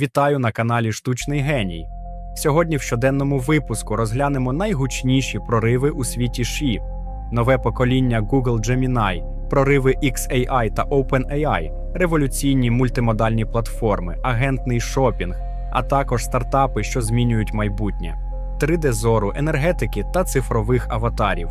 Вітаю на каналі Штучний Геній. Сьогодні в щоденному випуску розглянемо найгучніші прориви у світі ШІ, нове покоління Google Gemini, прориви XAI та OpenAI, революційні мультимодальні платформи, агентний шопінг, а також стартапи, що змінюють майбутнє, 3D зору, енергетики та цифрових аватарів.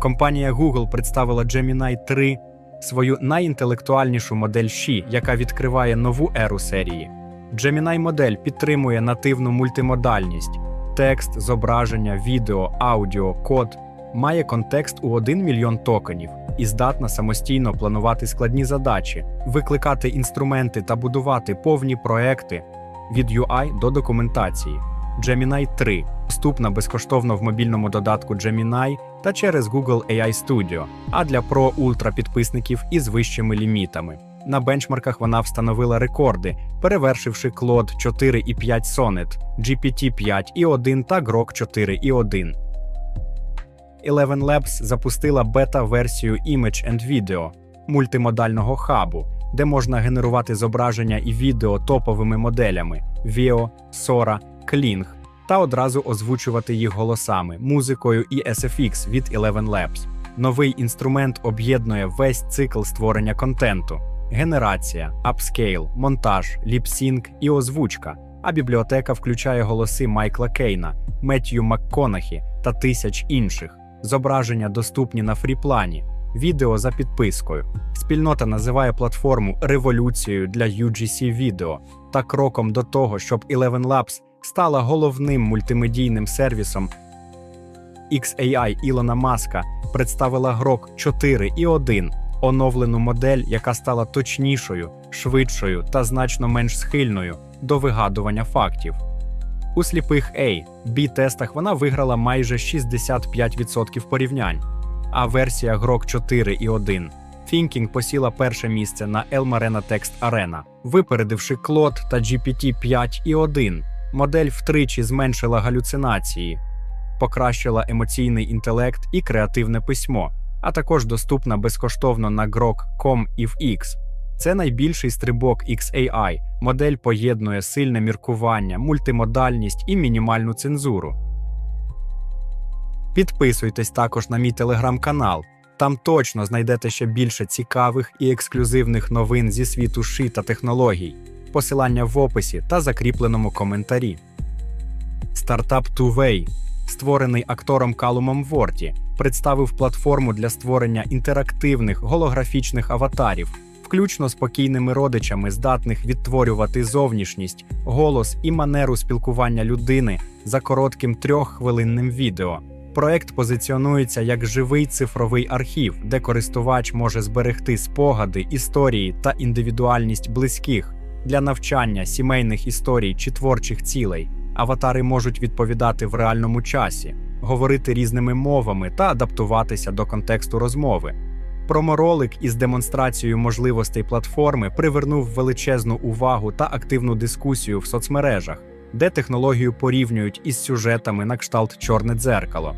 Компанія Google представила Gemini 3, свою найінтелектуальнішу модель Ші, яка відкриває нову еру серії. Gemini модель підтримує нативну мультимодальність: текст, зображення, відео, аудіо, код, має контекст у 1 мільйон токенів і здатна самостійно планувати складні задачі, викликати інструменти та будувати повні проекти від UI до документації. Gemini 3 доступна безкоштовно в мобільному додатку Gemini та через Google AI Studio, а для Pro Ultra підписників із вищими лімітами. На бенчмарках вона встановила рекорди, перевершивши Claude 4.5 Sonnet, GPT 5.1 та Grok 4.1. Eleven Labs запустила бета-версію Image and Video мультимодального хабу, де можна генерувати зображення і відео топовими моделями Veo, Sora, Kling та одразу озвучувати їх голосами, музикою і SFX від Eleven Labs. Новий інструмент об'єднує весь цикл створення контенту: генерація, апскейл, монтаж, ліпсінк і озвучка. А бібліотека включає голоси Майкла Кейна, Меттью МакКонахі та тисяч інших. Зображення доступні на фріплані, відео за підпискою. Спільнота називає платформу революцією для UGC відео та кроком до того, щоб Eleven Labs стала головним мультимедійним сервісом. XAI Ілона Маска представила Grok 4.1, оновлену модель, яка стала точнішою, швидшою та значно менш схильною до вигадування фактів. У сліпих A, B-тестах вона виграла майже 65% порівнянь, а версія Grok 4.1 Thinking посіла перше місце на Elmarena Text Arena, випередивши Claude та GPT 5.1. Модель втричі зменшила галюцинації, покращила емоційний інтелект і креативне письмо, а також доступна безкоштовно на Grok.com і в X. Це найбільший стрибок XAI. Модель поєднує сильне міркування, мультимодальність і мінімальну цензуру. Підписуйтесь також на мій телеграм-канал. Там точно знайдете ще більше цікавих і ексклюзивних новин зі світу ши та технологій. Посилання в описі та закріпленому коментарі. Стартап Tuvey, створений актором Калумом Ворті, представив платформу для створення інтерактивних голографічних аватарів, включно з покійними родичами, здатних відтворювати зовнішність, голос і манеру спілкування людини за коротким трьоххвилинним відео. Проект позиціонується як живий цифровий архів, де користувач може зберегти спогади, історії та індивідуальність близьких для навчання сімейних історій чи творчих цілей. Аватари можуть відповідати в реальному часі, говорити різними мовами та адаптуватися до контексту розмови. Проморолик із демонстрацією можливостей платформи привернув величезну увагу та активну дискусію в соцмережах, де технологію порівнюють із сюжетами на кшталт Чорне дзеркало.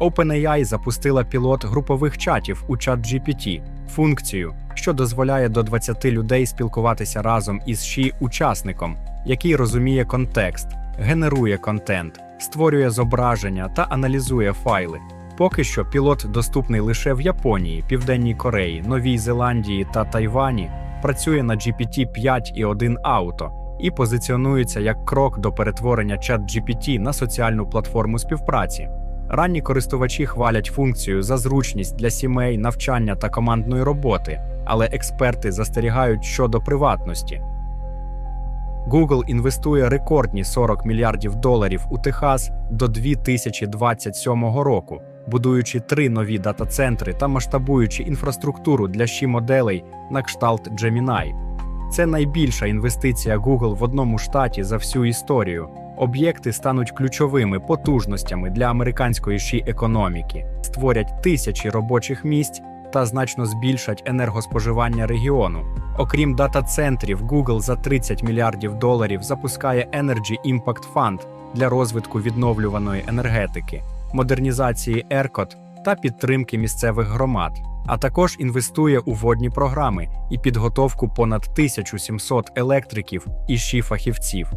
OpenAI запустила пілот групових чатів у ChatGPT, функцію, що дозволяє до 20 людей спілкуватися разом із ші учасником, який розуміє контекст, генерує контент, створює зображення та аналізує файли. Поки що пілот доступний лише в Японії, Південній Кореї, Новій Зеландії та Тайвані, працює на GPT 5.1 Auto і позиціонується як крок до перетворення ChatGPT на соціальну платформу співпраці. Ранні користувачі хвалять функцію за зручність для сімей, навчання та командної роботи, але експерти застерігають щодо приватності. Google інвестує рекордні 40 мільярдів доларів у Техас до 2027 року, будуючи три нові дата-центри та масштабуючи інфраструктуру для ші моделей на кшталт Gemini. Це найбільша інвестиція Google в одному штаті за всю історію. Об'єкти стануть ключовими потужностями для американської ші економіки, створять тисячі робочих місць та значно збільшать енергоспоживання регіону. Окрім дата-центрів, Google за 30 мільярдів доларів запускає Energy Impact Fund для розвитку відновлюваної енергетики, модернізації ERCOT та підтримки місцевих громад, а також інвестує у водні програми і підготовку понад 1700 електриків і ші фахівців.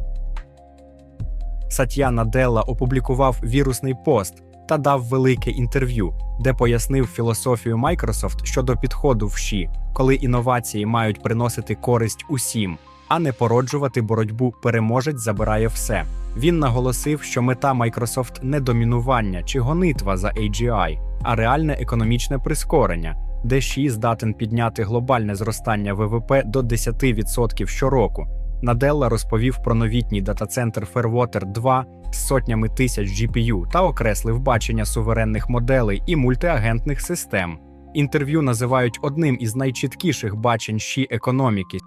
Сатья Наделла опублікував вірусний пост та дав велике інтерв'ю, де пояснив філософію Microsoft щодо підходу в ШІ, коли інновації мають приносити користь усім, а не породжувати боротьбу переможець забирає все. Він наголосив, що мета Microsoft не домінування чи гонитва за AGI, а реальне економічне прискорення, де ШІ здатен підняти глобальне зростання ВВП до 10% щороку. Наделла розповів про новітній дата-центр Fairwater 2 з сотнями тисяч GPU та окреслив бачення суверенних моделей і мультиагентних систем. Інтерв'ю називають одним із найчіткіших бачень ші економіки.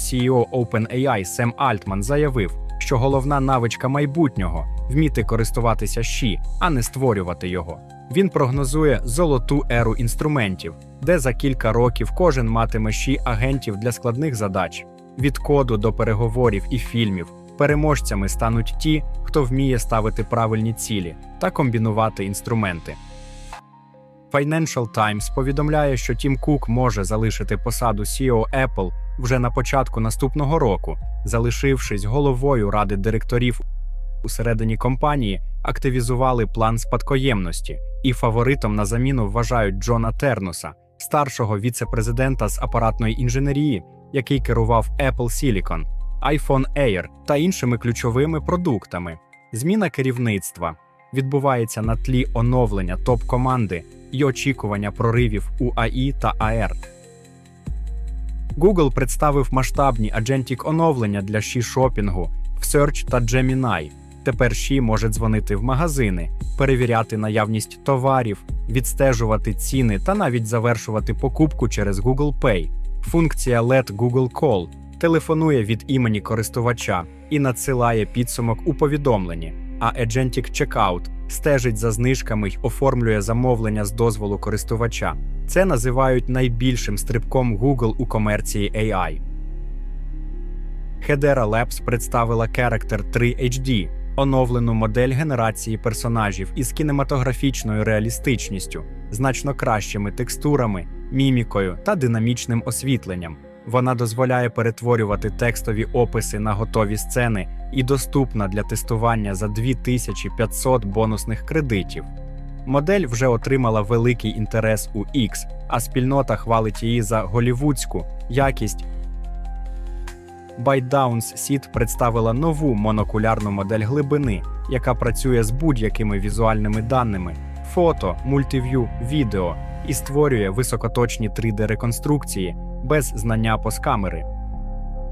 CEO OpenAI Сем Альтман заявив, що головна навичка майбутнього вміти користуватися ші, а не створювати його. Він прогнозує золоту еру інструментів, де за кілька років кожен матиме ші агентів для складних задач. Від коду до переговорів і фільмів переможцями стануть ті, хто вміє ставити правильні цілі та комбінувати інструменти. Financial Times повідомляє, що Тім Кук може залишити посаду CEO Apple вже на початку наступного року, залишившись головою ради директорів усередині компанії, активізували план спадкоємності, і фаворитом на заміну вважають Джона Тернуса, старшого віце-президента з апаратної інженерії, який керував Apple Silicon, iPhone Air та іншими ключовими продуктами. Зміна керівництва відбувається на тлі оновлення топ-команди і очікування проривів у АІ та АР. Google представив масштабні аджентік оновлення для ші шопінгу в Search та Gemini. Тепер Ші може дзвонити в магазини, перевіряти наявність товарів, відстежувати ціни та навіть завершувати покупку через Google Pay. Функція Let Google Call телефонує від імені користувача і надсилає підсумок у повідомленні, а Agentic Checkout стежить за знижками й оформлює замовлення з дозволу користувача. Це називають найбільшим стрибком Google у комерції AI. Hedera Labs представила Character 3 HD, оновлену модель генерації персонажів із кінематографічною реалістичністю, значно кращими текстурами, мімікою та динамічним освітленням. Вона дозволяє перетворювати текстові описи на готові сцени і доступна для тестування за 2500 бонусних кредитів. Модель вже отримала великий інтерес у X, а спільнота хвалить її за голівудську якість. ByteDowns Seed представила нову монокулярну модель глибини, яка працює з будь-якими візуальними даними фото, мультив'ю, відео і створює високоточні 3D-реконструкції без знання поскамери.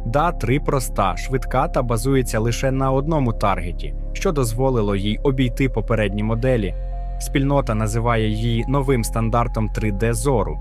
да 3 проста, швидка та базується лише на одному таргеті, що дозволило їй обійти попередні моделі. Спільнота називає її новим стандартом 3D зору.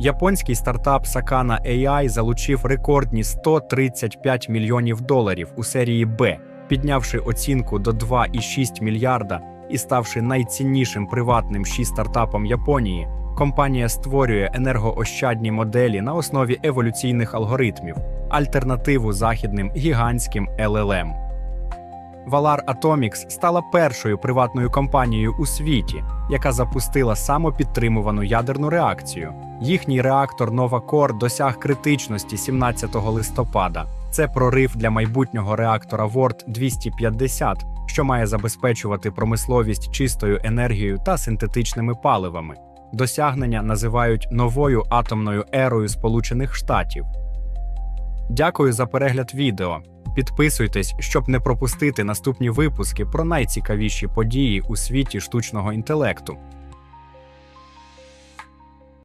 Японський стартап Sakana AI залучив рекордні 135 мільйонів доларів у серії Б, піднявши оцінку до 2,6 мільярда і ставши найціннішим приватним ші стартапом Японії. Компанія створює енергоощадні моделі на основі еволюційних алгоритмів, альтернативу західним гігантським LLM. Valar Atomics стала першою приватною компанією у світі, яка запустила самопідтримувану ядерну реакцію. Їхній реактор Nova досяг критичності 17 листопада. Це прорив для майбутнього реактора Word 250, що має забезпечувати промисловість чистою енергією та синтетичними паливами. Досягнення називають новою атомною ерою Сполучених Штатів. Дякую за перегляд відео. Підписуйтесь, щоб не пропустити наступні випуски про найцікавіші події у світі штучного інтелекту.